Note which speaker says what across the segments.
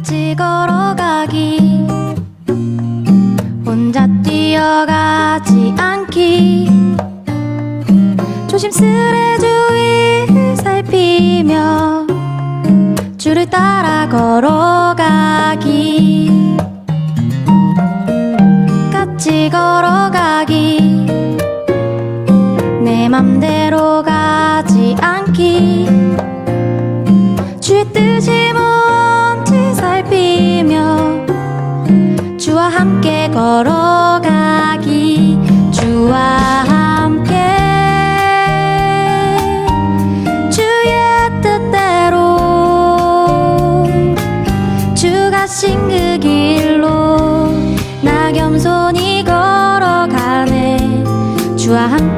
Speaker 1: 같이 걸어가기. 혼자 뛰어가지 않기. 조심스레 주위 살피며 줄을 따라 걸어가기. 같이 걸어가기. 내 맘대로 가지 않기. 쥐듯이 주와 함께 걸어가기 주와 함께. 주의 뜻대로 주 가 신 그 길로 나 겸손히 걸어가네. 주와 함께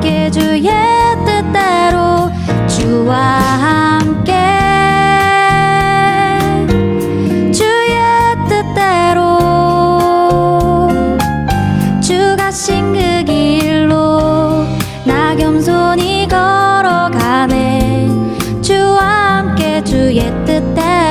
Speaker 1: yet the day.